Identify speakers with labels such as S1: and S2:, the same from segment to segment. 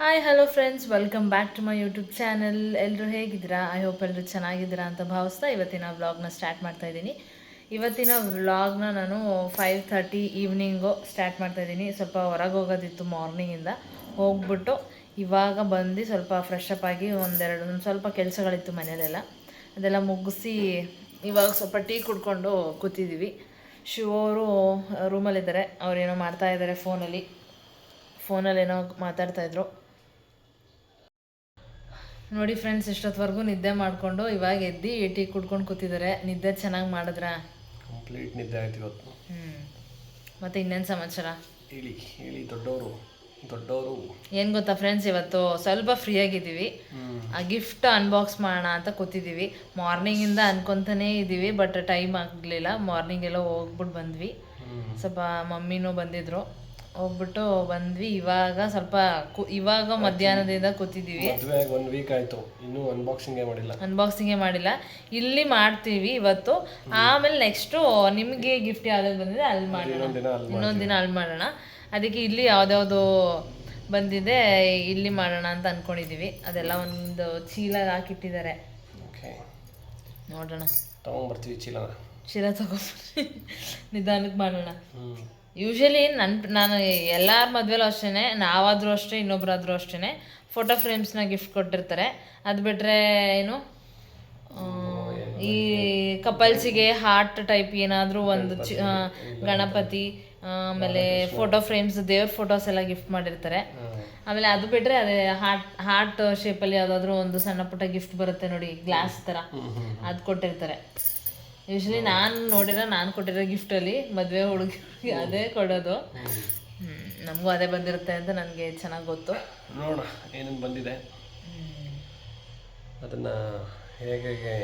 S1: Hi hello friends welcome back to my YouTube channel ಎಲ್ಲರೂ ಹೇಗಿದ್ದೀರಾ? I hope ಎಲ್ಲರೂ ಚೆನ್ನಾಗಿದ್ದೀರಾ ಅಂತ ಭಾವಿಸ್ತಾ ಇವತ್ತಿನ ವ್ಲಾಗ್ನ ಸ್ಟಾರ್ಟ್ ಮಾಡ್ತಾ ಇದ್ದೀನಿ. ಇವತ್ತಿನ ವ್ಲಾಗ್ನ ನಾನು ಫೈವ್ ಥರ್ಟಿ ಈವ್ನಿಂಗು ಸ್ಟಾರ್ಟ್ ಮಾಡ್ತಾ ಇದ್ದೀನಿ. ಸ್ವಲ್ಪ ಹೊರಗೆ ಹೋಗೋದಿತ್ತು ಮಾರ್ನಿಂಗಿಂದ ಹೋಗ್ಬಿಟ್ಟು ಇವಾಗ ಬಂದು ಸ್ವಲ್ಪ ಫ್ರೆಶ್ ಅಪ್ ಆಗಿ ಒಂದೆರಡು, ಒಂದು ಸ್ವಲ್ಪ ಕೆಲಸಗಳಿತ್ತು ಮನೇಲೆಲ್ಲ. ಅದೆಲ್ಲ ಮುಗಿಸಿ ಇವಾಗ ಸ್ವಲ್ಪ ಟೀ ಕುಡ್ಕೊಂಡು ಕೂತಿದ್ದೀವಿ ಶಿವ ಅವರು ರೂಮಲ್ಲಿದ್ದಾರೆ ಅವ್ರೇನೋ ಮಾಡ್ತಾ ಇದ್ದಾರೆ ಫೋನಲ್ಲಿ ಫೋನಲ್ಲೇನೋ ಏನೋ ಮಾತಾಡ್ತಾ ಇದ್ರು. ನೋಡಿ ಫ್ರೆಂಡ್ಸ್ ಇಷ್ಟೊತ್ತವರೆಗೂ ನಿದ್ದೆ ಮಾಡಿಕೊಂಡು ಇವಾಗ ಎದ್ದು ಟೀ ಕುಡ್ಕೊಂಡು ಕೂತಿದ್ದಾರೆ ನಿದ್ದೆ ಚೆನ್ನಾಗಿ ಮಾಡಿದ್ರಾ?
S2: ಕಂಪ್ಲೀಟ್ ನಿದ್ದೆ ಆಯ್ತು ಇವತ್ತು.
S1: ಹ್ಞೂ ಮತ್ತು ಇನ್ನೇನು ಸಮಾಚಾರ?
S2: ಹೇಳಿ ಹೇಳಿ ದೊಡ್ಡವರು ದೊಡ್ಡವರು.
S1: ಏನು ಗೊತ್ತಾ ಫ್ರೆಂಡ್ಸ್ ಇವತ್ತು ಸ್ವಲ್ಪ ಫ್ರೀ ಆಗಿದ್ದೀವಿ. ಆ ಗಿಫ್ಟ್ ಅನ್ಬಾಕ್ಸ್ ಮಾಡೋಣ ಅಂತ ಕೂತಿದ್ದೀವಿ. ಮಾರ್ನಿಂಗಿಂದ ಅನ್ಕೊತಾನೇ ಇದ್ದೀವಿ ಬಟ್ ಟೈಮ್ ಆಗಲಿಲ್ಲ. ಮಾರ್ನಿಂಗ್ ಎಲ್ಲ ಹೋಗ್ಬಿಟ್ಟು ಬಂದ್ವಿ. ಸ್ವಲ್ಪ ಮಮ್ಮಿನೂ ಬಂದಿದ್ರು. ಹೋಗ್ಬಿಟ್ಟು ಬಂದ್ವಿ. ಇವಾಗ ಸ್ವಲ್ಪ ಇವಾಗ ಮಧ್ಯಾಹ್ನದಿಂದ ಕೂತಿದ್ದೀವಿ.
S2: ಒಂದು ವೀಕ್ ಆಯ್ತು. ಇನ್ನೂ ಅನ್ಬಾಕ್ಸಿಂಗೇ ಮಾಡಿಲ್ಲ.
S1: ಅನ್ಬಾಕ್ಸಿಂಗೇ ಮಾಡಿಲ್ಲ. ಇಲ್ಲಿ ಮಾಡ್ತೀವಿ ಇವತ್ತು. ಆಮೇಲೆ ನೆಕ್ಸ್ಟು ನಿಮಗೆ ಗಿಫ್ಟ್ ಯಾವ್ದಾದ್ರು ಬಂದಿದೆ ಅಲ್ಲಿ ಮಾಡೋಣ.
S2: ಇನ್ನೊಂದ್ ದಿನ ಅಲ್ಲಿ
S1: ಮಾಡೋಣ. ಅದಕ್ಕೆ ಇಲ್ಲಿ ಯಾವ್ದ್ಯಾವ್ದು ಬಂದಿದೆ ಇಲ್ಲಿ ಮಾಡೋಣ ಅಂತ ಅನ್ಕೊಂಡಿದೀವಿ ಅದೆಲ್ಲ ಒಂದು ಚೀಲ ಹಾಕಿಟ್ಟಿದ್ದಾರೆ. ನೋಡೋಣ.
S2: ತಗೊಂಡ್ಬರ್ತೀವಿ ಚೀಲ
S1: ಚೀಲ ತಗೊಂಡ್ಬರ್ತೀವಿ ನಿಧಾನಕ್ಕೆ ಮಾಡೋಣ. ಯೂಶಲಿ ನನ್ನ ನಾನು ಎಲ್ಲರ ಮದುವೆಲೂ ಅಷ್ಟೇ ನಾವಾದರೂ ಅಷ್ಟೇ ಇನ್ನೊಬ್ರಾದರೂ ಅಷ್ಟೇ ಫೋಟೋ ಫ್ರೇಮ್ಸ್ನ ಗಿಫ್ಟ್ ಕೊಟ್ಟಿರ್ತಾರೆ. ಅದು ಬಿಟ್ಟರೆ ಏನು ಈ ಕಪಲ್ಸಿಗೆ ಹಾರ್ಟ್ ಟೈಪ್ ಏನಾದರೂ ಒಂದು ಚಿ ಗಣಪತಿ ಆಮೇಲೆ ಫೋಟೋ ಫ್ರೇಮ್ಸ್ ದೇವ್ರ ಫೋಟೋಸ್ ಎಲ್ಲ ಗಿಫ್ಟ್ ಮಾಡಿರ್ತಾರೆ. ಆಮೇಲೆ ಅದು ಬಿಟ್ಟರೆ ಅದೇ ಹಾರ್ಟ್ ಹಾರ್ಟ್ ಶೇಪಲ್ಲಿ ಯಾವುದಾದ್ರೂ ಒಂದು ಸಣ್ಣ ಪುಟ್ಟ ಗಿಫ್ಟ್ ಬರುತ್ತೆ ನೋಡಿ ಗ್ಲಾಸ್ ಥರ ಅದು ಕೊಟ್ಟಿರ್ತಾರೆ. ಯೂಶ್ವಲಿ ನಾನು ನೋಡಿರೋ ನಾನು ಕೊಟ್ಟಿರೋ ಗಿಫ್ಟಲ್ಲಿ ಮದುವೆ ಹುಡುಗಿ ಅದೇ ಕೊಡೋದು. ನಮಗೂ ಅದೇ ಬಂದಿರುತ್ತೆ ಅಂತ ನನಗೆ ಚೆನ್ನಾಗಿ ಗೊತ್ತು.
S2: ನೋಡೋಣ ಏನೇನು ಬಂದಿದೆ. ಅದನ್ನು ಹೇಗೆ ಹೇಗೆ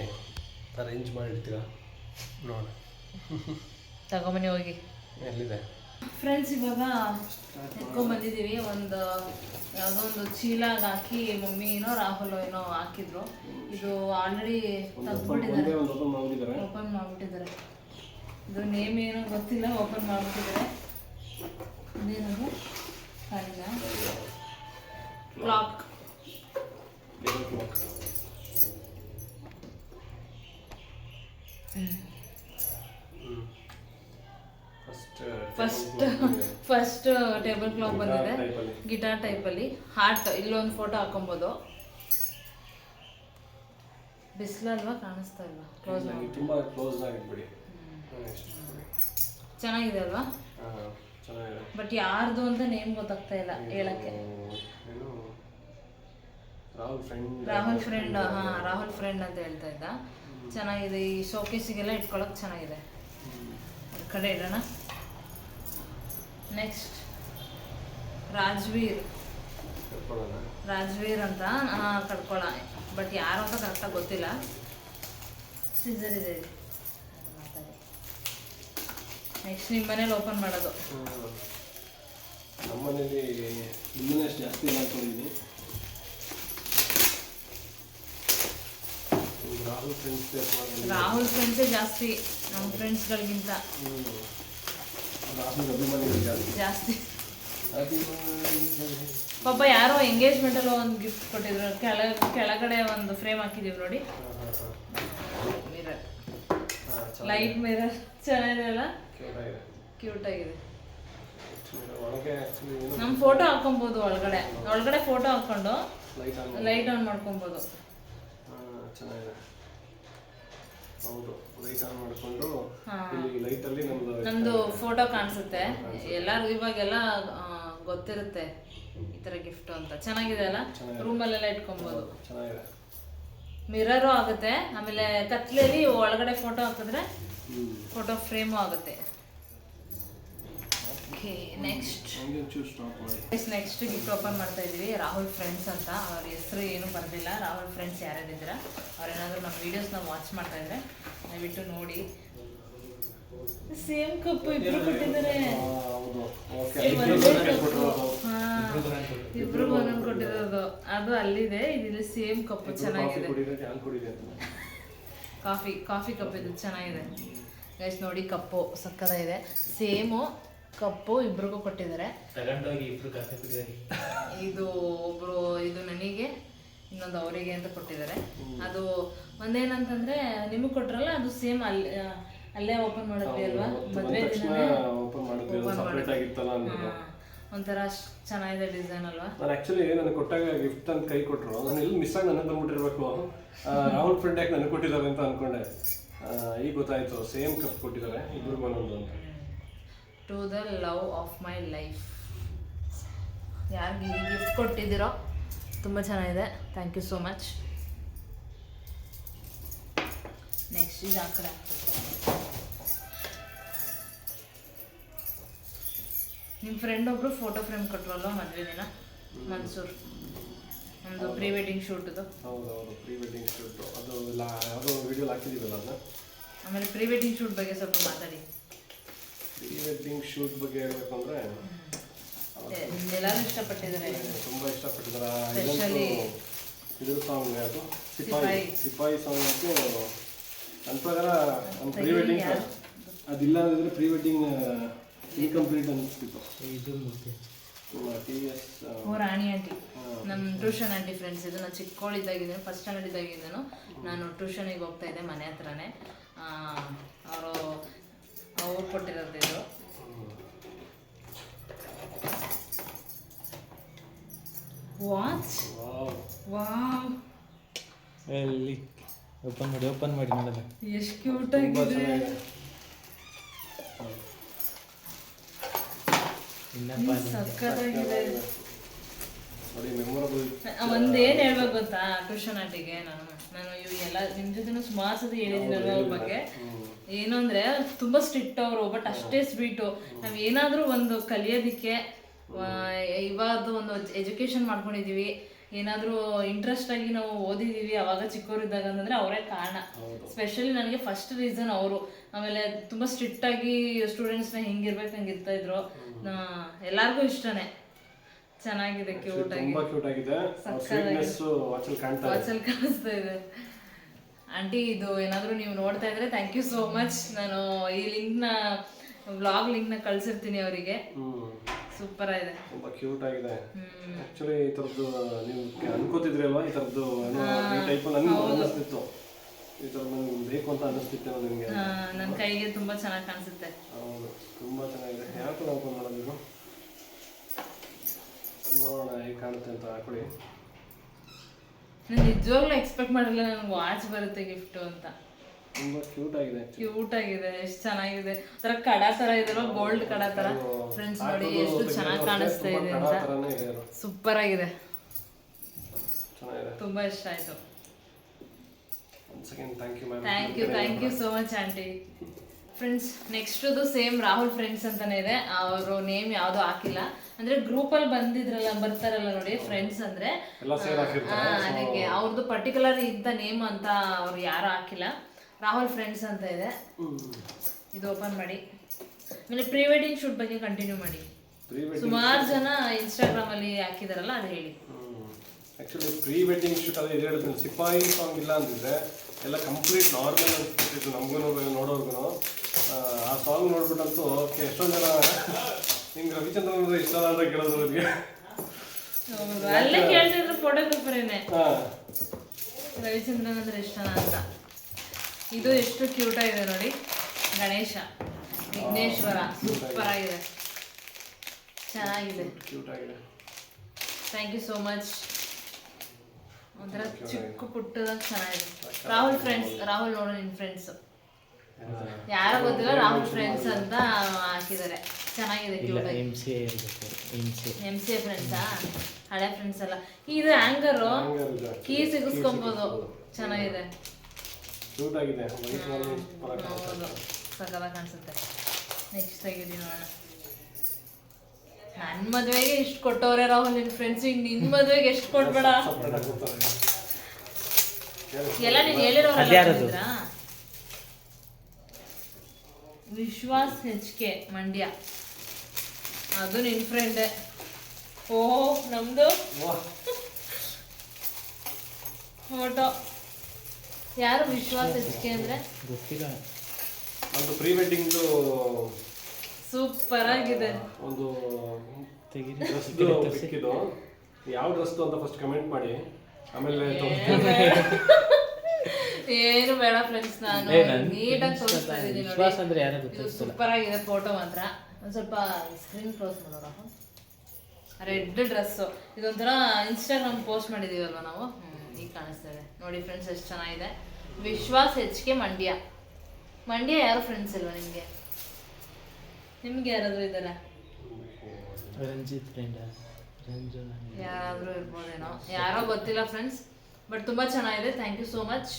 S2: ಅರೇಂಜ್ ಮಾಡಿರ್ತೀರ? ನೋಡೋಣ.
S1: ತಗೊಂಬನ್ನಿ ಹೋಗಿ.
S2: ಎಲ್ಲಿದೆ?
S1: ಫ್ರೆಂಡ್ಸ್ ಇವಾಗ ಎತ್ಕೊಂಡ್ಬಂದಿದ್ದೀವಿ ಒಂದು ಯಾವುದೋ ಒಂದು ಚೀಲಾಗ ಹಾಕಿ ಮಮ್ಮಿನೋ ರಾಹುಲ್ ಏನೋ ಹಾಕಿದ್ರು. ಇದು ಆಲ್ರೆಡಿ
S2: ತಗೊಂಡಿದ್ದಾರೆ ಓಪನ್
S1: ಮಾಡಿಬಿಟ್ಟಿದ್ದಾರೆ. ಇದು ನೇಮ್ ಏನೋ ಗೊತ್ತಿಲ್ಲ ಓಪನ್ ಮಾಡಿಬಿಟ್ಟಿದ್ದಾರೆ. ಇದೇನದು ಕಾಣಿಲ್ಲ clock
S2: first
S1: first first table clock ಬಂದಿದೆ.
S2: ಗಿಟಾರ್
S1: ಗಿಟಾರ್ ಟೈಪಲ್ಲಿ ಹಾರ್ಟ್ ಇಲ್ಲೊಂದು ಫೋಟೋ ಹಾಕೊಬೋದು. ಬಿಸಿಲಲ್ವಾ ಕಾಣಿಸ್ತಾ ಇಲ್ವಾ? ಕ್ಲೋಸ್ ಮಾಡಿ
S2: ತುಂಬ ಕ್ಲೋಸ್ ಆಗಿಬಿಡಿ.
S1: ಚೆನ್ನಾಗಿದೆ ಅಲ್ವಾ? ಬಟ್ ಯಾರ್ದು ಅಂತ ನೇಮ್ ಗೊತ್ತಾಗ್ತಾ ಇಲ್ಲ ಹೇಳಕ್ಕೆ.
S2: ರಾಹುಲ್ ಫ್ರೆಂಡ್
S1: ಹಾ ರಾಹುಲ್ ಫ್ರೆಂಡ್ ಅಂತ ಹೇಳ್ತಾ ಇದ್ದ. ಚೆನ್ನಾಗಿದೆ ಈ ಶೋಕೇಸಿಗೆಲ್ಲ ಇಟ್ಕೊಳಕ್ ಚೆನ್ನಾಗಿದೆ. ಕಡೆ ಇಡೋಣ. ನೆಕ್ಸ್ಟ್ ರಾಜ್ವೀರ್. ರಾಜ್ವೀರ್ ಅಂತ ಹಾ ಬಟ್ ಯಾರು ಅಂತ ಕರೆಕ್ಟಾಗಿ ಗೊತ್ತಿಲ್ಲ. ಸಿಸರ್ ಇದೆ ನೆಕ್ಸ್ಟ್ ನಿಮ್ಮ ಮನೇಲಿ ಓಪನ್ ಮಾಡೋದು.
S2: ನಮ್ಮನೇಲಿ ನಿಮ್ಮನಷ್ಟು ಜಾಸ್ತಿ ಮಾಡ್ಕೊಂಡಿದ್ದೀನಿ ರಾಹುಲ್ ಫ್ರೆಂಡ್ಸ್
S1: ರಾಹುಲ್ ಫ್ರೆಂಡ್ಸೇ ಜಾಸ್ತಿ ನಮ್ಮ ಫ್ರೆಂಡ್ಸ್ಗಳಿಗಿಂತ
S2: ಜಾಸ್ತಿ.
S1: ಪಾಪ ಯಾರೋ ಎಂಗೇಜ್ಮೆಂಟ್ ಅಲ್ಲಿ ಒಂದು ಗಿಫ್ಟ್ ಕೊಟ್ಟಿದ್ರು. ಕೆಳ ಕೆಳಗಡೆ ಒಂದು ಫ್ರೇಮ್ ಹಾಕಿದೀವಿ ನೋಡಿ. ಮಿರರ್. ಲೈಟ್ ಮಿರರ್ ಚೆನ್ನಾಗಿರಲ್ಲ ಅಲ್ಲ ಕ್ಯೂಟ್ ಆಗಿದೆ ನಮ್ಮ ಫೋಟೋ ಹಾಕೊಬೋದು ಒಳಗಡೆ. ಒಳಗಡೆ ಫೋಟೋ ಹಾಕೊಂಡು
S2: ಲೈಟ್ ಆನ್
S1: ಮಾಡ್ಕೊಬೋದು.
S2: ಚೆನ್ನಾಗಿದೆ. ಹೌದು. ಲೈಟ್ ಆನ್ ಮಾಡಿಕೊಂಡು
S1: ಹಾ.
S2: ಇಲ್ಲಿ ಲೈಟ್ ಅಲ್ಲಿ ನಮ್ದು
S1: ನಮ್ದು ಫೋಟೋ ಕಾಣಿಸುತ್ತೆ. ಎಲ್ಲಾರು ಇವಾಗೆಲ್ಲ ಗೊತ್ತಿರುತ್ತೆ ಈ ತರ ಗಿಫ್ಟ್ ಅಂತ. ಚೆನ್ನಾಗಿದೆ ಅಲ್ಲ? ರೂಮಲ್ಲೆಲ್ಲ ಇಟ್ಕೊಬಹುದು
S2: ಚೆನ್ನಾಗಿದೆ.
S1: ಮಿರರು ಆಗುತ್ತೆ. ಆಮೇಲೆ ಕತ್ಲೆಯಲ್ಲಿ ಒಳಗಡೆ ಫೋಟೋ ಹಾಕಿದ್ರೆ ಫೋಟೋ ಫ್ರೇಮು ಆಗುತ್ತೆ. Okay next next gift open ಮಾಡ್ತಾ ಇದೀವಿ ರಾಹುಲ್ ಫ್ರೆಂಡ್ಸ್ ಅಂತ. ಅವ್ರ ಹೆಸರು ಏನು ಬರಲಿಲ್ಲ ರಾಹುಲ್ ಫ್ರೆಂಡ್ಸ್ ಯಾರ್ಯಾರಿದ್ದೀರಾ? ಅವ್ರೇನಾದರೂ ನಮ್ಮ ವೀಡಿಯೋಸ್ನ ವಾಚ್ ಮಾಡ್ತಾ ಇದ್ರೆ ದಯವಿಟ್ಟು ನೋಡಿ. ಸೇಮ್ ಕಪ್ ಇಬ್ರು ಕೊಟ್ಟಿದ್ದಾರೆ. ಇಬ್ರು ಒಂದೊಂದು ಕೊಟ್ಟಿರೋದು. ಅದು ಅಲ್ಲಿದೆ ಇದು ಸೇಮ್
S2: ಕಪ್
S1: ಚೆನ್ನಾಗಿದೆ. ಕಾಫಿ ಕಾಫಿ ಕಪ್ ಇದು ಚೆನ್ನಾಗಿದೆ. ಗೈಸ್ ನೋಡಿ ಕಪ್ಪು ಇದೆ ಸೇಮು ಕಪ್ಪು ಇಬ್ರಿಗೂ ಕೊಟ್ಟಿದ್ದಾರೆ.
S3: ತಗೊಂಡೋಗಿ ಇಬ್ರು ಕಾಫಿ ಕುಡಿಯೋರಿ
S1: ಇದು ನನಗೆ ಇನ್ನೊಂದು ಅವರಿಗೆ ಅಂತ ಕೊಟ್ಟಿದ್ದಾರೆ. ಅದು ಒಂದೇನಂತಂದ್ರೆ ನಿಮಗೆ ಕೊಟ್ರಲ್ಲ ಅದು ಸೇಮ್ ಅಲ್ಲಿ ಅಲ್ಲೇ ಓಪನ್ ಮಾಡಿದ್ವಿ ಅಲ್ವಾ? ಮದುವೆ ದಿನನೇ
S2: ಓಪನ್ ಮಾಡಿದ್ವಿ ಸಪ್ರೇಟ್ ಆಗಿತ್ತಲ್ಲ ಅಂದ್ಬಿಟ್ಟು
S1: ಹಾ, ಒಂಥರ sh- ಚೆನ್ನಾಗಿದೆ ಡಿಸೈನ್ ಅಲ್ವಾ?
S2: ನಾನು ಆಕ್ಚುಲಿ ನನಗೆ ಕೊಟ್ಟಾಗ ಗಿಫ್ಟ್ ಅಂತ ಕೈ ಕೊಟ್ಟರು ನಾನು ಎಲ್ಲಿ ಮಿಸ್ ಆಗಿ ನನಗೆ ಬಂದ್ಬಿಟ್ಟಿರ್ಬೇಕು. ರಾಹುಲ್ ಫ್ರೆಂಡ್ ಯಾಕೆ ನನಗೆ ಕೊಟ್ಟಿದ್ದಾರೆ ಅಂತ ಅನ್ಕೊಂಡೆ. ಈಗ ಗೊತ್ತಾಯ್ತು ಸೇಮ್ ಕಪ್ ಕೊಟ್ಟಿದ್ದಾರೆ ಇಬ್ರಿಗೂ ಒಂದೊಂದು ಅಂತ.
S1: To the love of my life ಯಾರಿಗೆ ಗಿಫ್ಟ್ ಕೊಟ್ಟಿದ್ದೀರೋ ತುಂಬ ಚೆನ್ನಾಗಿದೆ. Thank you so much next ಇದು ಆ ಕಡೆ. ನಿಮ್ಮ ಫ್ರೆಂಡ್ ಒಬ್ಬರು ಫೋಟೋ ಫ್ರೇಮ್ ಕೊಟ್ರಲ್ವ ಮದುವೆ ದಿನ? ಮನ್ಸೂರ್. ಒಂದು ಪ್ರೀ ವೆಡ್ಡಿಂಗ್ ಶೂಟ್ದು
S2: ಹೌದು ಪ್ರೀ ವೆಡ್ಡಿಂಗ್ ಶೂಟ್ ಅದು ಯಾವುದೋ ವಿಡಿಯೋ ಹಾಕಿದ್ದೀವಲ್ಲ ಅದನ್ನ
S1: ಆಮೇಲೆ ಪ್ರೀ ವೆಡ್ಡಿಂಗ್ ಶೂಟ್ ಬಗ್ಗೆ ಸ್ವಲ್ಪ ಮಾತಾಡಿ.
S2: ವೆಡ್ಡಿಂಗ್ ಶೂಟ್ ಬಗ್ಗೆ ಹೇಳ್ಬೇಕು ಅಂದ್ರೆ
S1: ಎಲ್ಲರೂ ಇಷ್ಟಪಟ್ಟಿದ್ದಾರೆ.
S2: ತುಂಬಾ ಇಷ್ಟಪಟ್ಟಿದ್ದಾರೆ.
S1: ಇದು
S2: ಇದಂತೂ ಇದ್ರ ಸಾಂಗ್ ಅದು ಸಿಪಾಯಿ
S1: ಸಿಪಾಯಿ.
S2: ಸಾಂಗ್ ಅಂತೂ ನನ್ನ ಪ್ರಕಾರ ನಮ್ಮ ಪ್ರೀ ವೆಡ್ಡಿಂಗ್ ಅದಿಲ್ಲ ಅಂದ್ರೆ ಪ್ರೀ ವೆಡ್ಡಿಂಗ್ ಇನ್ಕಂಪ್ಲೀಟ್ ಅನಿಸ್ತಿತ್ತು.
S3: ಇದು
S2: ಎಸ್
S1: ಓ ರಾಣಿ ಆಂಟಿ. ನಮ್ಮ ಟ್ಯೂಷನ್ ಆಂಟಿ ಫ್ರೆಂಡ್ಸ್ ಇದು. ನಾನು ಚಿಕ್ಕವಳಿದ್ದಾಗಿದ್ದೇನೆ ಫಸ್ಟ್ ಸ್ಟ್ಯಾಂಡರ್ಡ್ ಇದ್ದಾಗಿದ್ದೇನು. ನಾನು ಟ್ಯೂಷನಿಗೆ ಹೋಗ್ತಾ ಇದ್ದೆ ಮನೆ ಹತ್ರನೇ. ಅವರು ಅವ್ರು ಕೊಟ್ಟಿರೋದು ಇದು. ವಾಚ್ ವಾವ್
S3: ಎಲ್ಲಿ? ಓಪನ್ ಮಾಡಿ ಓಪನ್ ಮಾಡಿ ನೋಡೋದ
S1: ಎಷ್ಟು ಕ್ಯೂಟ್ ಆಗಿದೆ. ಸಕ್ಕತ್ತಾಗಿದೆ ಒಂದೇನ್ ಹೇಳ್ಬೇಕು ಗೊತ್ತಾ? ಟ್ಯೂಷನ್ ಆಂಟಿಗೆ ನಾನು. ನಾನು ಇವ್ ಎಲ್ಲ ನಿಮ್ ಜೊತೆನೂ ಸುಮಾರು ಸತಿ ಹೇಳಿದ್ದೀನಲ್ವ ಅವ್ರ ಬಗ್ಗೆ. ಏನು ಅಂದ್ರೆ ತುಂಬಾ ಸ್ಟ್ರಿಕ್ಟ್ ಅವರು ಬಟ್ ಅಷ್ಟೇ ಸ್ವೀಟು ನಾವ್ ಏನಾದ್ರೂ ಒಂದು ಕಲಿಯೋದಿಕ್ಕೆ ಇವಾಗ ಒಂದು ಎಜುಕೇಶನ್ ಮಾಡ್ಕೊಂಡಿದೀವಿ. ಏನಾದ್ರೂ ಇಂಟ್ರೆಸ್ಟ್ ಆಗಿ ನಾವು ಓದಿದೀವಿ ಅವಾಗ ಚಿಕ್ಕವರಿದ್ದಾಗ ಅಂತಂದ್ರೆ ಅವರೇ ಕಾರಣ. ಸ್ಪೆಷಲಿ ನನಗೆ ಫಸ್ಟ್ ರೀಸನ್ ಅವರು. ಆಮೇಲೆ ತುಂಬಾ ಸ್ಟ್ರಿಕ್ಟ್ ಆಗಿ ಸ್ಟೂಡೆಂಟ್ಸ್ನ ಹೆಂಗಿರ್ಬೇಕು ಹಂಗೆ ಇರ್ತಾ ಇದ್ರು. ಎಲ್ಲಾರ್ಗೂ ಇಷ್ಟನೇ. ಚೆನ್ನಾಗಿದೆ ಕ್ಯೂಟ್ ಆಗಿ
S2: ತುಂಬಾ ಕ್ಯೂಟ್ ಆಗಿದೆ. ಸ್ವೀಟ್ನೆಸ್ ವಾಚಲ್ ಕಾಣ್ತಾ ಇದೆ.
S1: ವಾಚಲ್ ಕಾಣಿಸ್ತಾ ಇದೆ. ಆಂಟಿ ಇದು ಏನಾದರೂ ನೀವು ನೋಡ್ತಾ ಇದ್ರೆ ಥ್ಯಾಂಕ್ ಯು ಸೋ ಮಚ್ ನಾನು ಈ ಲಿಂಕ್ನ ವ್ಲಾಗ್ ಲಿಂಕ್ನ ಕಳಿಸಿರ್ತೀನಿ ಅವರಿಗೆ. ಸೂಪರ್ ಆಗಿದೆ.
S2: ತುಂಬಾ ಕ್ಯೂಟ್ ಆಗಿದೆ. ಆಕ್ಚುಲಿ ಈ ತರದ್ದು ನೀವು ಅನ್ಕೋತಿದ್ರಿ ಅಲ್ವಾ? ಈ ತರದ್ದು ಈ ಟೈಪ್ ನನಗೆ ಅನ್ನಿಸ್ತಿತ್ತು ಈ ತರ ನನಗೆ ಬೇಕು ಅಂತ ಅನಿಸ್ತಿತ್ತು ನನಗೆ
S1: ನನ್ನ ಕೈಗೆ ತುಂಬಾ ಚೆನ್ನಾಗಿ ಕಾಣಿಸುತ್ತೆ.
S2: ಹೌದು ತುಂಬಾ ಚೆನ್ನಾಗಿದೆ. ಯಾಕೋ ಓಪನ್ ಮಾಡೋದು ನೋಡೋಣ ಹೇಗೆ ಕಾಣುತ್ತೆ ಅಂತ ಹಾಕೊಳ್ಳಿ
S1: ನಾನು ನಿಜವಾಗ್ಲೂ ಎಕ್ಸ್ಪೆಕ್ಟ್ ಮಾಡಿಲ್ಲ ನನಗೆ ವಾಚ್ ಬರುತ್ತೆ ಗಿಫ್ಟ್ ಅಂತ.
S2: ತುಂಬಾ ಕ್ಯೂಟ್ ಆಗಿದೆ
S1: ಕ್ಯೂಟ್ ಆಗಿದೆ ಎಷ್ಟು ಚೆನ್ನಾಗಿದೆ. ಒಂಥರ ಕಡ ತರ ಇದೆಲ್ಲ ಗೋಲ್ಡ್ ಕಡ ತರ. ಫ್ರೆಂಡ್ಸ್ ನೋಡಿ ಎಷ್ಟು ಚೆನ್ನಾಗಿ ಕಾಣಿಸ್ತಾ ಇದೆ ಅಂತ. ಸೂಪರ್ ಆಗಿದೆ. ತುಂಬಾ ಇಷ್ಟ ಆಯ್ತು.
S2: Thank you
S1: thank you so much aunty friends next same Rahul friends ಅಂತಾನೆ ಇದೆ. ಅವರು ನೇಮ್ ಯಾವುದು ಹಾಕಿಲ್ಲ. ಅಂದ್ರೆ ಗ್ರೂಪ್ ಅಲ್ಲಿ ಬಂದಿದ್ರಲ್ಲ ಬರ್ತಾರಲ್ಲ ನೋಡಿ ಫ್ರೆಂಡ್ಸ್ ಅಂದ್ರೆ ಆ, ಅದಕ್ಕೆ ಅವ್ರದ್ದು ಪರ್ಟಿಕ್ಯುಲರ್ ಇದ್ದ ನೇಮ್ ಅಂತ ಅವ್ರು ಯಾರು ಹಾಕಿಲ್ಲ. ರಾಹುಲ್ ಫ್ರೆಂಡ್ಸ್ ಅಂತ ಇದೆ. ಇದು ಓಪನ್ ಮಾಡಿ. ಆಮೇಲೆ ಪ್ರೀ ವೆಡ್ಡಿಂಗ್ ಶೂಟ್ ಬಗ್ಗೆ ಕಂಟಿನ್ಯೂ ಮಾಡಿ. ಸುಮಾರು ಜನ ಇನ್ಸ್ಟಾಗ್ರಾಮ್ ಅಲ್ಲಿ ಹಾಕಿದಾರಲ್ಲ ಅದು ಹೇಳಿ.
S2: ಆ್ಯಕ್ಚುಲಿ ಪ್ರೀ ವೆಡ್ಡಿಂಗ್ ಶೂಟ್ ಅದೇ ಇದು ಹೇಳಿದ್ರು ಸಿಪಾಯಿ ಸಾಂಗ್ ಇಲ್ಲ ಅಂತಿದ್ರೆ ಎಲ್ಲ ಕಂಪ್ಲೀಟ್ ನಾರ್ಮಲ್ ಅನ್ಸ್ಬಿಟ್ಟಿತ್ತು ನಮಗೂ ನೋಡೋರ್ಗು ಆ ಸಾಂಗ್ ನೋಡ್ಬಿಟ್ಟಂತೂ ಎಷ್ಟೊಂದು ಜನ ನಿಮ್ಗೆ ರವಿಚಂದ್ರನ್ ಇಷ್ಟ ಅಂತ ಕೇಳೋದು ಅವ್ರಿಗೆ.
S1: ಅಲ್ಲೇ ಕೇಳ್ತಿದ್ರು ಫೋಟೋಗ್ರಾಫರೇನೆ ರವಿಚಂದ್ರನ್ ಅಂದ್ರೆ ಇಷ್ಟನ ಅಂತ. ಇದು ಎಷ್ಟು ಕ್ಯೂಟ್ ಆಗಿದೆ ನೋಡಿ ಗಣೇಶ ವಿಘ್ನೇಶ್ವರ ಸೂಪರ್ ಆಗಿದೆ. ಚೆನ್ನಾಗಿದೆ.
S2: ಕ್ಯೂಟ್ ಆಗಿದೆ.
S1: ಥ್ಯಾಂಕ್ ಯು ಸೋ ಮಚ್ ಒಂಥರ ಚಿಕ್ಕ ಪುಟ್ಟದಾಗ ಚೆನ್ನಾಗಿದೆ. ರಾಹುಲ್ ಫ್ರೆಂಡ್ಸ್ ರಾಹುಲ್ ನೋಡೋ ನಿನ್ ಫ್ರೆಂಡ್ಸ್ ಯಾರೋ ಗೊತ್ತಿಲ್ಲ ರಾಮ್ ಫ್ರೆಂಡ್ಸ್ ಅಂತ ಹಾಕಿದ್ದಾರೆ. ಚೆನ್ನಾಗಿದೆ
S3: ಎಂ ಸಿ ಇರಬೇಕು ಸಿ
S1: ಫ್ರೆಂಡ್ಸಾ ಹಳೆ ಫ್ರೆಂಡ್ಸ್ ಅಲ್ಲ. ಇದು ಹ್ಯಾಂಗರು ಕೀ ಸಿಗಿಸ್ಕೊಬೋದು. ಚೆನ್ನಾಗಿದೆ. ಸಕಲ ಕಾಣಿಸುತ್ತೆ. ನೆಕ್ಸ್ಟ್ ತೆಗೀರಿ ನೋಡೋಣ. ನನ್ನ ಮದುವೆಗೆ ಇಷ್ಟು ಕೊಟ್ಟವ್ರೆ ರಾಹುಲ್ ನಿನ್ ಫ್ರೆಂಡ್ಸ್ ಈಗ ನಿನ್ ಮದುವೆಗೆ ಎಷ್ಟು ಕೊಡ್ಬೇಡ ಎಲ್ಲ ನೀನ್? ಬಂದಿದ್ರಾ? Vishwas H K Mandya. ಅದು ನಿನ್ ಫ್ರೆಂಡ್ ಓ ನಮ್ದು?
S2: ವಾಹ್
S1: ಫೋಟೋ. ಯಾರು ವಿಶ್ವಾಸ್ ಹೆಚ್ ಕೆ ಅಂದ್ರೆ?
S3: ಗೊತ್ತಿಲ್ಲ.
S2: ಒಂದು ಪ್ರೀ ವೆಡ್ಡಿಂಗ್
S1: ಸೂಪರ್ ಆಗಿದೆ.
S2: ಒಂದು ಯಾವ ಡ್ರೆಸ್ ಅಂತ ಫಸ್ಟ್ ಕಮೆಂಟ್ ಮಾಡಿ. ಆಮೇಲೆ
S1: ಏನು ಬೇಡ ಫ್ರೆಂಡ್ಸ್ ನಾನು. ನೀಟಾಗಿ ತೋರಿಸ್ತಾ ಇದ್ದೀನಿ
S3: ವಿಶ್ವಾಸ ಅಂದ್ರೆ ಯಾರು
S1: ಇದು
S3: ಗೊತ್ತಿಲ್ಲ.
S1: ಸೂಪರ್ ಆಗಿದೆ ಫೋಟೋ ಮಾತ್ರ. ಒಂದು ಸ್ವಲ್ಪ ಸ್ಕ್ರೀನ್ ಕ್ಲೋಸ್ ಮಾಡೋಣ. ರೆಡ್ ಡ್ರೆಸ್ಸು ಇದೊಂಥರ ಇನ್ಸ್ಟಾಗ್ರಾಮ್ ಪೋಸ್ಟ್ ಮಾಡಿದೀವಲ್ವ ನಾವು? ಹ್ಮ್, ಈಗ ಕಾಣಿಸ್ತಾ ಇದೆ. ನೋಡಿ ಫ್ರೆಂಡ್ಸ್ ಎಷ್ಟು ಚೆನ್ನಾಗಿದೆ. ವಿಶ್ವಾಸ್ ಕೆ ಮಂಡ್ಯ. ಮಂಡ್ಯ ಯಾರು ಫ್ರೆಂಡ್ಸ್ ಇಲ್ವಾ ನಿಮಗೆ? ನಿಮ್ಗೆ ಯಾರಾದ್ರೂ ಇದ್ದಾರಾ?
S3: ರಂಜಿತ್ ಫ್ರೆಂಡ್ ರಂಜು
S1: ಯಾರಾದರೂ ಇರ್ಬೋದೇನೋ. ಯಾರೋ ಗೊತ್ತಿಲ್ಲ ಫ್ರೆಂಡ್ಸ್ ಬಟ್ ತುಂಬಾ ಚೆನ್ನಾಗಿದೆ. Thank you so much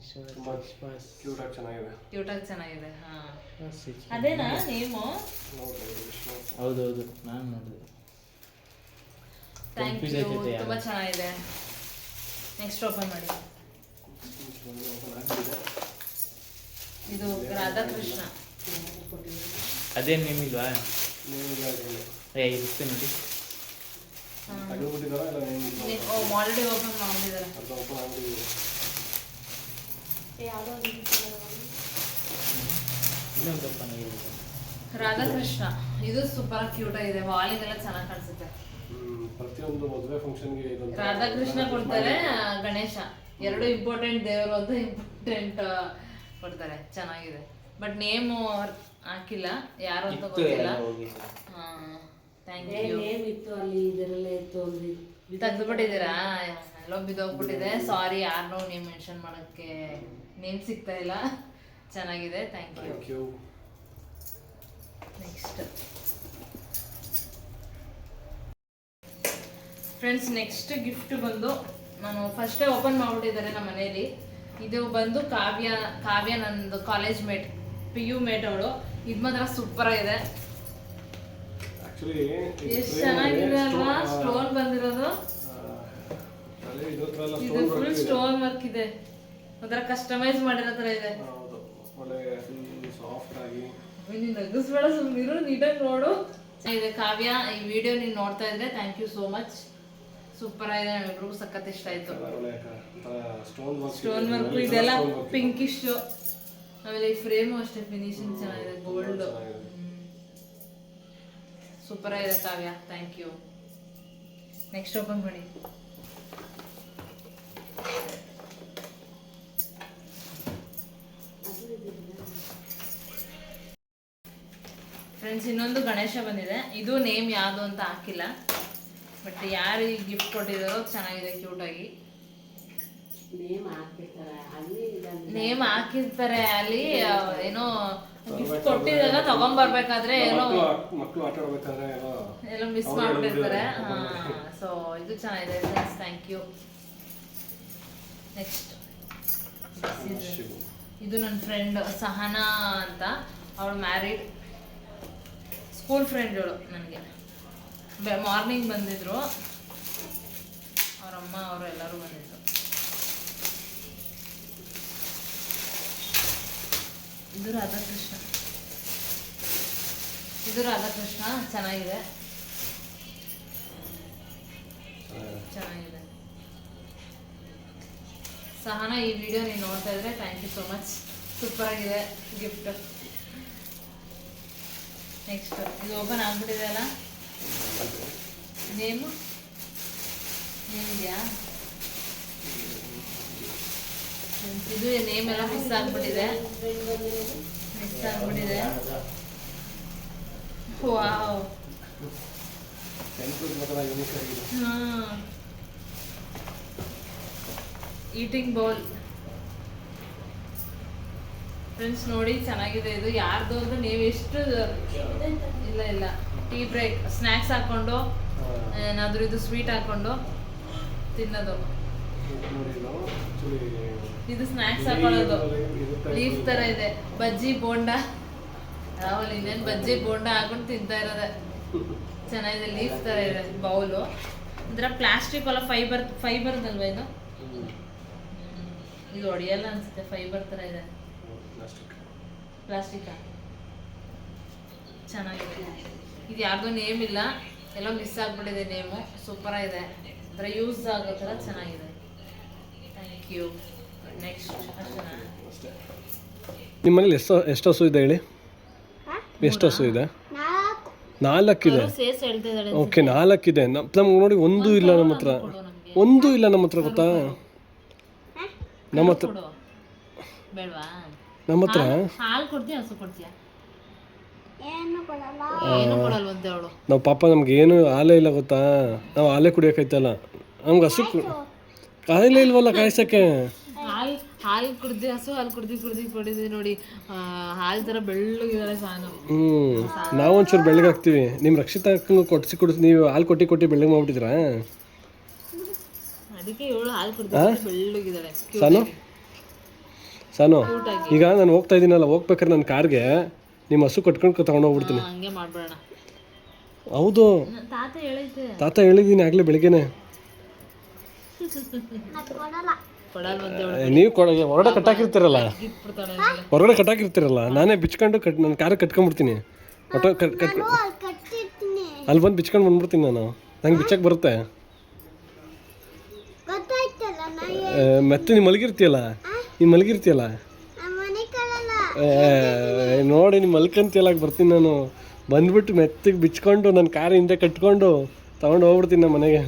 S3: Vishwas
S2: ಚೆನ್ನಾಗಿದೆ.
S1: ಕ್ಯೂಟಾಗಿ ಚೆನ್ನಾಗಿದೆ ಹಾಂ. ಅದೇನಾ ನೇಮು
S3: ಹೌದೌದು ನಾನು ನೋಡಿದೆ.
S1: ಥ್ಯಾಂಕ್ ಯು ತುಂಬ ಚೆನ್ನಾಗಿದೆ. ನೆಕ್ಸ್ಟ್ ಓಪನ್ ಮಾಡಿ. ಇದು ರಾಧಾಕೃಷ್ಣ.
S3: ಅದೇನು ನೇಮಿಲ್ವಾ ಏ ಇರುತ್ತೆ ನೋಡಿ.
S1: ಆಲ್ರೆಡಿ ಓಪನ್ ಮಾಡಿದ್ದಾರೆ
S2: ಆಗಿದ್ದೀವಿ
S3: ಇನ್ನೊಂದು
S1: ರಾಧಾಕೃಷ್ಣ ಇದು ಸೂಪರ್ ಕ್ಯೂಟ್ ಆಗಿದೆ. ವಾಲಿಗೆಲ್ಲ ಚೆನ್ನಾಗಿ ಕಾಣಿಸುತ್ತೆ.
S2: ಪ್ರತಿಯೊಂದು ಮದುವೆ ಫಂಕ್ಷನ್ಗೆ ಇದೊಂದು
S1: ರಾಧಾಕೃಷ್ಣ ಕೊಡ್ತಾರೆ ಗಣೇಶ. ಎರಡು ಇಂಪಾರ್ಟೆಂಟ್ ದೇವರು ಅಂತ ಇಂಪಾರ್ಟೆಂಟ್ ಕೊಡ್ತಾರೆ. ಚೆನ್ನಾಗಿದೆ. ಬಟ್ ನೇಮ್ ಹಾಕಿಲ್ಲ. ಯಾರು ಅಂತ ಗೊತ್ತಿಲ್ಲ. ಥ್ಯಾಂಕ್ ಯು
S4: ಇತ್ತು ಅಲ್ಲಿ ಇದರಲ್ಲೇ ಇತ್ತು ಅಲ್ಲಿ.
S1: ತೆಗೆದುಬಿಟ್ಟಿದ್ದೀರಾ ಎಲ್ಲೋ ಬಿದ್ದೋಗ್ಬಿಟ್ಟಿದೆ. ಸಾರಿ ಯಾರನ್ನೂ ನೀವು ಮೆನ್ಷನ್ ಮಾಡೋಕ್ಕೆ ನೇಮ್ ಸಿಗ್ತಾ ಇಲ್ಲ. ಚೆನ್ನಾಗಿದೆ thank you
S2: thank you
S1: next friends next gift ಬಂದು ನಾನು ಫಸ್ಟೇ ಓಪನ್ ಮಾಡಿಬಿಟ್ಟಿದ್ದಾರೆ ನಮ್ಮ ಮನೇಲಿ. ಇದು ಬಂದು ಕಾವ್ಯ ಕಾವ್ಯ ನಂದು college mate P U mate ಅವಳು. ಇದು ಮಾತ್ರ ಸೂಪರ್ ಆಗಿದೆ. ಎಷ್ಟು ಚೆನ್ನಾಗಿದೆ ಅಲ್ವಾ? ಸ್ಟೋನ್ ಬಂದಿರೋದು. ಇದು ಫುಲ್ ಸ್ಟೋನ್ ವರ್ಕ್ ಇದೆ. ಒಂಥರ ಕಸ್ಟಮೈಸ್ ಮಾಡಿರೋ ತರ ಇದೆ.
S2: ಹೌದು. ಒಳ್ಳೆ ಫುಲ್ ಸಾಫ್ಟ್ ಆಗಿ.
S1: ನೀನು ನಗಿಸ್ಬೇಡ ಸುಮ್ಮನಿರು ನೀಟಾಗಿ ನೋಡು. ಇದೆ ಕಾವ್ಯ ಈ ವಿಡಿಯೋ ನೀನು ನೋಡ್ತಾ ಇದ್ರೆ thank you so much super ಆಗಿದೆ ನಮ್ಮಿಬ್ರಿಗೂ ಸಖತ್ ಇಷ್ಟ ಆಯ್ತು.
S2: ಸ್ಟೋನ್ ವರ್ಕ್
S1: ಇದೆಲ್ಲ ಪಿಂಕಿಶ್ ಆಮೇಲೆ ಈ ಫ್ರೇಮು ಅಷ್ಟೇ ಫಿನಿಶಿಂಗ್ ಚೆನ್ನಾಗಿದೆ ಗೋಲ್ಡ್ ಸೂಪರ್ ಆಗಿದೆ Kavya thank you next open ಮಾಡಿ. ಫ್ರೆಂಡ್ಸ್ ಇನ್ನೊಂದು ಗಣೇಶ ಬಂದಿದೆ. ಇದು ನೇಮ್ ಯಾವುದು ಅಂತ ಹಾಕಿಲ್ಲ. ಬಟ್ ಯಾರು ಈ ಗಿಫ್ಟ್ ಕೊಟ್ಟಿದ್ದಾರೋ ಚೆನ್ನಾಗಿದೆ ಕ್ಯೂಟಾಗಿ
S4: ನೇಮ್
S1: ಹಾಕಿರ್ತಾರೆ. ಅಲ್ಲಿ ಏನೋ ಗಿಫ್ಟ್ ಕೊಟ್ಟಿದಾಗ ತಗೊಂಡ್ಬರ್ಬೇಕಾದ್ರೆ ಏನೋ ಏನೋ ಮಿಸ್ ಮಾಡ್ಬಿಡ್ತಾರೆ ಸೊ ಇದು ಚೆನ್ನಾಗಿದೆ ಫ್ರೆಂಡ್ಸ್ ಥ್ಯಾಂಕ್ ಯು ನೆಕ್ಸ್ಟ್ ಇದು ನನ್ನ ಫ್ರೆಂಡ್ ಸಹನಾ ಅಂತ. ಅವಳು ಮ್ಯಾರಿಡ್ ಸ್ಕೂಲ್ ಫ್ರೆಂಡ್ಗಳು ನನಗೆ. ಬೆ ಮಾರ್ನಿಂಗ್ ಬಂದಿದ್ರು. ಅವರಮ್ಮ, ಅವರು ಎಲ್ಲರೂ ಬಂದಿದ್ರು. ಇದು ರಾಧಾಕೃಷ್ಣ. ಇದು ರಾಧಾಕೃಷ್ಣ, ಚೆನ್ನಾಗಿದೆ. ಚೆನ್ನಾಗಿದೆ. ಸಹನಾ, ಈ ವಿಡಿಯೋ ನೀನು ನೋಡ್ತಾ ಇದ್ರೆ thank you so much super ಆಗಿದೆ ಗಿಫ್ಟ್ ನೆಕ್ಸ್ಟ್ ಇದು ಓಪನ್ ಆಗ್ಬಿಟ್ಟಿದೆ ಅಲ್ಲ? ನೇಮು ನೇಮ್ ಇದೆಯಾ? ಇದು ನೇಮ್ ಎಲ್ಲ ಮಿಸ್ ಆಗ್ಬಿಟ್ಟಿದೆ. ಮಿಸ್ ಆಗ್ಬಿಟ್ಟಿದೆ. ವಾವ್
S2: ಆಗಿದೆ.
S1: ಈಟಿಂಗ್ ಬೌಲ್ ಫ್ರೆಂಡ್ಸ್ ನೋಡಿ ಚೆನ್ನಾಗಿದೆ. ಇದು ಯಾರ್ದು ಅಂತ ನೀವು ಎಷ್ಟು ಇಲ್ಲ ಇಲ್ಲ. ಟೀ ಬ್ರೇಕ್ ಸ್ನ್ಯಾಕ್ಸ್ ಹಾಕೊಂಡು ಏನಾದರೂ ಇದು ಸ್ವೀಟ್ ಹಾಕೊಂಡು ತಿನ್ನೋದು.
S2: ಇದು
S1: ಸ್ನ್ಯಾಕ್ಸ್ ಹಾಕೊಳ್ಳೋದು. ಲೀಫ್ ತರ ಇದೆ. ಬಜ್ಜಿ ಬೋಂಡ. ರಾಹುಲ್ ಇನ್ನೇನು ಬಜ್ಜಿ ಬೋಂಡ ಹಾಕೊಂಡು ತಿಂತಾ ಇರೋದೆ. ಚೆನ್ನಾಗಿದೆ ಲೀಫ್ ತರ ಇದೆ ಬೌಲು ಇದರ ಪ್ಲಾಸ್ಟಿಕ್ ಅಲ್ಲ ಫೈಬರ್ ಫೈಬರ್ದಲ್ವಾ ಇದು? ಇದು ಹೊಡೆಯಲ್ಲ ಅನ್ಸುತ್ತೆ ಫೈಬರ್ ತರ ಇದೆ.
S2: ಪ್ಲಾಸ್ಟಿಕ್
S1: ಪ್ಲಾಸ್ಟಿಕಾ ಚೆನ್ನಾಗಿದೆ. ಇದು ಯಾರ್ದು ನೇಮ್ ಇಲ್ಲ. ಎಲ್ಲ ಮಿಸ್ ಆಗ್ಬಿಟ್ಟಿದೆ ನೇಮು ಸೂಪರ್ ಇದೆ. ಒಂಥರ ಯೂಸ್ ಆಗೋ ಥರ ಚೆನ್ನಾಗಿದೆ. ಥ್ಯಾಂಕ್ ಯು ನೆಕ್ಸ್ಟ್
S2: ಅಷ್ಟೇ ನಿಮ್ಮ ಮನೇಲಿ ಎಷ್ಟು ಎಷ್ಟು ಹಸು ಇದೆ ಹೇಳಿ? ಎಷ್ಟು ಹಸು ಇದೆ? ನಾಲ್ಕಿದೆ? ಓಕೆ ನಾಲ್ಕಿದೆ. ನಮ್ಗೆ ನೋಡಿ ಒಂದು ಇಲ್ಲ ನಮ್ಮ ಹತ್ರ. ಒಂದು ಇಲ್ಲ ನಮ್ಮ ಹತ್ರ ಗೊತ್ತಾ? ನಮ್ಮ ಹತ್ರ ನಮ್ಮ ಹತ್ರ?
S1: ಹಾಲು ಕೊಡ್ತೀಯ ಹಸು ಕೊಡ್ತೀಯ?
S5: ಏನು ಕೊಡಲ್ಲ.
S1: ಏನು ಕೊಡಲ್ವಂತೆ ಅವಳು?
S2: ನಾವು ಪಾಪ ನಮ್ಗೆ ಏನು ಹಾಲೇ ಇಲ್ಲ ಗೊತ್ತಾ? ನಾವು ಹಾಲೇ ಕುಡಿಯೋಕೈತಲ್ಲ ನಮ್ಗೆ ಹಸು ಕಾಯಿಲೆ ಇಲ್ವಲ್ಲ ಕಾಯಿಸಕ್ಕೆ?
S1: ಹಾಲು ಹಾಲು ಕುಡ್ದು ಹಸು ಹಾಲು ಕುಡ್ದು ಕುಡ್ದು ಕುಡಿದ್ವಿ ನೋಡಿ ಹಾಲು ಥರ ಬೆಳ್ಳಗಿದ್ದಾರೆ ಸಾನು.
S2: ಹ್ಞೂ ನಾವು ಒಂಚೂರು ಬೆಳಗಾಗ್ತೀವಿ ನಿಮ್ಮ ರಕ್ಷಿತಾ ಅಕ್ಕಂಗೆ ಕೊಡ್ಸಿ ಕುಡಿಸಿ ನೀವು ಹಾಲು ಕೊಟ್ಟು ಕೊಟ್ಟು ಬೆಳ್ಳಗೆ ಮಾಡ್ಬಿಟ್ಟಿದ್ರಾ
S1: ಅದಕ್ಕೆ ಇವಳು ಹಾಲು ಕುಡ್ದು ಬೆಳ್ಳಗಿದ್ದಾಳೆ
S2: ಸಾನು? ಸಾನು ಈಗ ನಾನು ಹೋಗ್ತಾ ಇದ್ದೀನಲ್ಲ ಹೋಗ್ಬೇಕಾದ್ರೆ ನನ್ನ ಕಾರ್ಗೆ ನಿಮ್ಮ ಹಸು ಕಟ್ಕೊಂಡು ತಗೊಂಡು ಹೋಗ್ಬಿಡ್ತೀನಿ.
S1: ಹಂಗೆ ಮಾಡ್ಬೇಡ
S2: ಹೌದು.
S1: ತಾತ
S2: ಹೇಳಿದ್ದೀನಿ ಆಗಲೇ ಬೆಳಿಗ್ಗೆನೆ. ನೀವು ಕೊಡ ಹೊರಗಡೆ ಕಟ್ಟಾಕಿರ್ತೀರಲ್ಲ? ಹೊರಗಡೆ ಕಟ್ಟಾಕಿರ್ತೀರಲ್ಲ? ನಾನೇ ಬಿಚ್ಕೊಂಡು ಕಟ್ ನನ್ನ ಕಾರ್ ಕಟ್ಕೊಂಡ್ಬಿಡ್ತೀನಿ. ಆಟೋ ಕಟ್ ಕಟ್
S5: ನಾನು ಅಲ್ಲಿ
S2: ಬಂದು ಬಿಚ್ಕೊಂಡು ಬಂದ್ಬಿಡ್ತೀನಿ ನಾನು. ನಂಗೆ ಬಿಚ್ಚಕ್ಕೆ ಬರುತ್ತೆ. ಮತ್ತೆ ನೀವು ಮಲಗಿರ್ತೀಯಲ್ಲ? ನೀವು ಮಲಗಿರ್ತೀಯಲ್ಲ? ನೋಡಿ ನೀವು ಮಲ್ಕಂತೀಯಲ್ಲ ಬರ್ತೀನಿ ನಾನು. ಬಂದ್ಬಿಟ್ಟು ಮೆತ್ತಗೆ ಬಿಚ್ಕೊಂಡು ನನ್ನ ಕಾರ್ ಹಿಂದೆ ಕಟ್ಕೊಂಡು ತಗೊಂಡು ಹೋಗ್ಬಿಡ್ತೀನಿ ನಮ್ಮ ಮನೆಗೆ.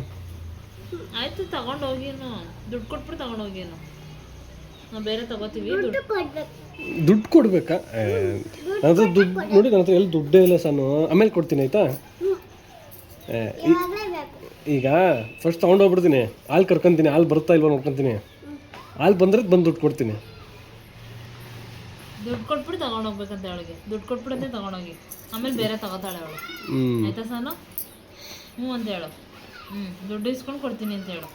S1: ಆಯ್ತು ತಗೊಂಡು ಹೋಗಿನು. ದುಡ್ಡು ಕೊಟ್ಬಿಟ್ಟು ತಗೊಂಡು ಹೋಗಿನು. ನಾವು ಬೇರೆ ತಗೋತೀವಿ ದುಡ್ಡು
S5: ಕೊಡ್ಬೇಕಾ.
S2: ಏ, ನನ್ನ ಹತ್ರ ದುಡ್ಡು ನೋಡಿ ನನ್ನ ಹತ್ರ ಎಲ್ಲಿ ದುಡ್ಡೇ ಇಲ್ಲ ಸಾನು ಆಮೇಲೆ ಕೊಡ್ತೀನಿ ಆಯ್ತಾ? ಈಗ ಫಸ್ಟ್ ತಗೊಂಡು ಹೋಗ್ಬಿಡ್ತೀನಿ. ಹಾಲು ಕರ್ಕೊಂತೀನಿ ಹಾಲು ಬರ್ತಾ ಇಲ್ವ ನೋಡ್ಕೊತೀನಿ. ಹಾಲು ಬಂದ್ರೆ ಬಂದು ದುಡ್ಡು ಕೊಡ್ತೀನಿ.
S1: ದುಡ್ಡು ಕೊಟ್ಬಿಟ್ಟು ತಗೊಂಡೋಗ್ಬೇಕಂತ ಅವಳಿಗೆ. ದುಡ್ಡು ಕೊಟ್ಬಿಡಂತೆ ತಗೊಂಡೋಗಿ ಆಮೇಲೆ ಬೇರೆ ತಗೋತಾಳೆ ಅವಳು.
S2: ಹ್ಞೂ
S1: ಆಯ್ತಾ ಸಾನು? ಹ್ಞೂ ಅಂತ ಹೇಳು. ಹ್ಞೂ ದುಡ್ಡು ಇಸ್ಕೊಂಡು ಕೊಡ್ತೀನಿ ಅಂತ ಹೇಳು.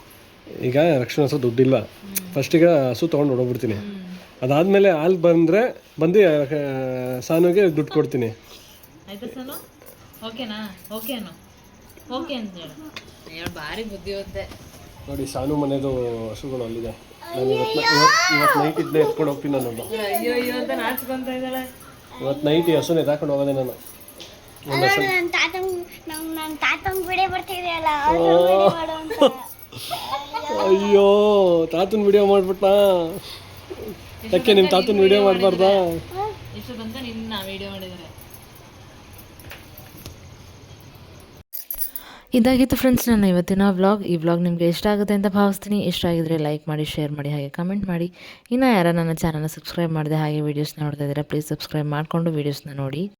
S2: ಈಗ ರಕ್ಷಣಾ ಹಸು ದುಡ್ಡಿಲ್ಲ. ಫಸ್ಟಿಗೆ ಹಸು ತೊಗೊಂಡು ಹೊಡೋಗ್ಬಿಡ್ತೀನಿ ಅದಾದಮೇಲೆ ಹಾಲು ಬಂದರೆ ಬಂದು ಸಾನುಗೆ ದುಡ್ಡು ಕೊಡ್ತೀನಿ.
S1: ಆಯ್ತಾ ಸಾನು? ಓಕೆನಾ? ಓಕೆನು ಓಕೆ ಅಂತ ಹೇಳು. ಹೇಳು ಭಾರಿ ಬುದ್ಧಿವಂತೆ.
S2: ನೋಡಿ ಸಾನು ಮನೆಯದು ಹಸುಗಳು ಅಲ್ಲಿದೆ. ನಾನು ಇವತ್ತು ನೈಟ್ ಇದ್ದೇ ಎತ್ಕೊಂಡು ಹೋಗ್ತೀನಿ ನಾನು
S1: ಅಯ್ಯೋ ಅಯ್ಯೋ ಅಂತ ನಾಚ್ಕೊಂತ ಇದ್ದಾಳೆ.
S2: ಇವತ್ತು ನೈಟ್ ಈ ಹಸುನ ಎತ್ತಾಕೊಂಡು ಹೋಗೋದೆ ನಾನು.
S5: ನನ್ನ ತಾತಂಗ್ ನನ್ನ ತಾತಂಗ್ ಬರ್ತಿದೆಯಲ್ಲ
S2: ಅಯ್ಯೋ ತಾತನ ವಿಡಿಯೋ ಮಾಡ್ಬಿಟ್ನಾ? ಯಾಕೆ ನಿಮ್ಮ ತಾತನ ವಿಡಿಯೋ ಮಾಡಬಾರ್ದಾ?
S1: ಇಷ್ಟು ನಿನ್ನ ವಿಡಿಯೋ ಮಾಡಿದ್ದಾರೆ.
S6: ಇದಾಗಿತ್ತು ಫ್ರೆಂಡ್ಸ್ ನನ್ನ ಇವತ್ತಿನ ವ್ಲಾಗ್ ಈ ವ್ಲಾಗ್ ನಿಮಗೆ ಇಷ್ಟ ಆಗುತ್ತೆ ಅಂತ ಭಾವಿಸ್ತೀನಿ. ಇಷ್ಟ ಆಗಿದ್ರೆ ಲೈಕ್ ಮಾಡಿ ಶೇರ್ ಮಾಡಿ, ಹಾಗೆ ಕಮೆಂಟ್ ಮಾಡಿ. ಇನ್ನು ಯಾರು ನನ್ನ ಚಾನಲ್ನ ಸಬ್ಸ್ಕ್ರೈಬ್ ಮಾಡಿದೆ ಹಾಗೆ ವೀಡಿಯೋಸ್ನ ನೋಡ್ತಾ ಇದ್ದೀರಾ ಪ್ಲೀಸ್ ಸಬ್ಸ್ಕ್ರೈಬ್ ಮಾಡಿಕೊಂಡು ವೀಡಿಯೋಸ್ನ ನೋಡಿ.